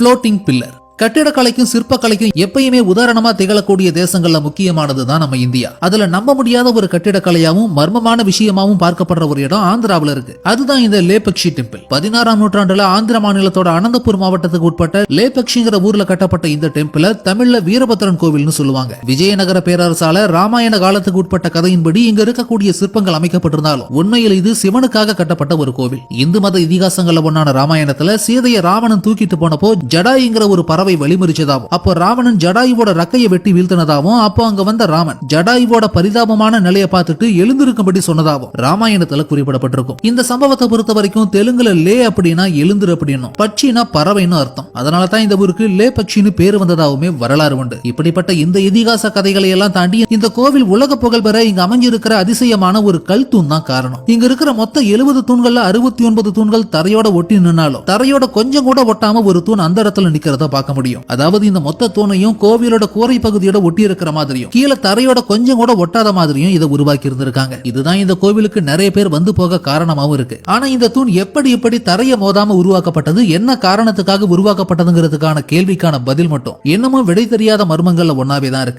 floating pillar. கட்டிடக்கலைக்கும் சிற்பக்கலைக்கும் எப்பயுமே உதாரணமா திகழக்கூடிய தேசங்கள்ல முக்கியமானது தான் நம்ம இந்தியா. அதுல நம்ப முடியாத ஒரு கட்டிடக்கலையாவும் மர்மமான விஷயமாவும் பார்க்கப்படுற ஒரு இடம் ஆந்திராவில் இருக்கு. அதுதான் இந்த லேபக்ஷி டெம்பிள். பதினாறாம் நூற்றாண்டுல ஆந்திர மாநிலத்தோட அனந்தபூர் மாவட்டத்துக்கு உட்பட்ட லேபக்ஷிங்கிற ஊர்ல கட்டப்பட்ட இந்த டெம்பிள தமிழ்ல வீரபத்ரன் கோவில்னு சொல்லுவாங்க. விஜயநகர பேரரசால ராமாயண காலத்துக்கு உட்பட்ட கதையின்படி இங்க இருக்கக்கூடிய சிற்பங்கள் அமைக்கப்பட்டிருந்தாலும் உண்மையில் இது சிவனுக்காக கட்டப்பட்ட ஒரு கோவில். இந்து மத இதிகாசங்கள்ல ஒன்னான ராமாயணத்துல சீதையை ராவணன் தூக்கிட்டு போனப்போ ஜடாய்ங்கிற ஒரு பறவை சீதாவை வழிமறிச்சதாவும் அப்போ ராவணன் ஜடாயுவோட ரக்கையை வெட்டி வீழ்த்தினதாவும் அப்போ அங்க வந்த ராமன் ஜடாயுவோட பரிதாபமான நிலையை பார்த்துட்டு எழுந்திருக்கும்படி சொன்னதாவும் ராமாயணத்துல குறிப்பிடப்பட்டிருக்கும். இந்த சம்பவத்தை பொறுத்த வரைக்கும் தெலுங்குல லே அப்படின்னா எழுந்துரு அப்படின்னும் பட்சினா பறவைன்னு அர்த்தம். அதனால தான் இந்த ஊருக்கு லே பட்சின்னு பேர் வந்ததாகவுமே வரலாறு உண்டு. இப்படிப்பட்ட இந்த இதிகாச கதைகளை எல்லாம் தாண்டி இந்த கோவில் உலக புகழ் பெற இங்க அமைஞ்சிருக்கிற அதிசயமான ஒரு கல் தூண் தான் காரணம். இங்க இருக்கிற மொத்த எழுபது தூண்கள்ல அறுபத்தி ஒன்பது தூண்கள் தரையோட ஒட்டி நின்னாலும் தரையோட கொஞ்சம் கூட ஒட்டாம ஒரு தூண் அந்த இடத்துல நிக்கிறத பார்க்க முடியும். அதாவது இந்த மொத்த தூணையும் கோவிலோட கூரை பகுதியோட ஒட்டி இருக்கிற மாதிரியும் கீழே தரையோட கொஞ்சம் கூட ஒட்டாத மாதிரியும் இதை உருவாக்கி இருந்திருக்காங்க இதுதான் இந்த கோவிலுக்கு நிறைய பேர் வந்து போக காரணமாகவும் இருக்கு. ஆனா இந்த தூண் எப்படி எப்படி தரைய மோதாம உருவாக்கப்பட்டது என்ன காரணத்துக்காக உருவாக்கப்பட்டதுங்கிறதுக்கான கேள்விக்கான பதில் மட்டும் என்னமோ விடை தெரியாத மர்மங்கள்ல ஒன்னாவே தான் இருக்கு.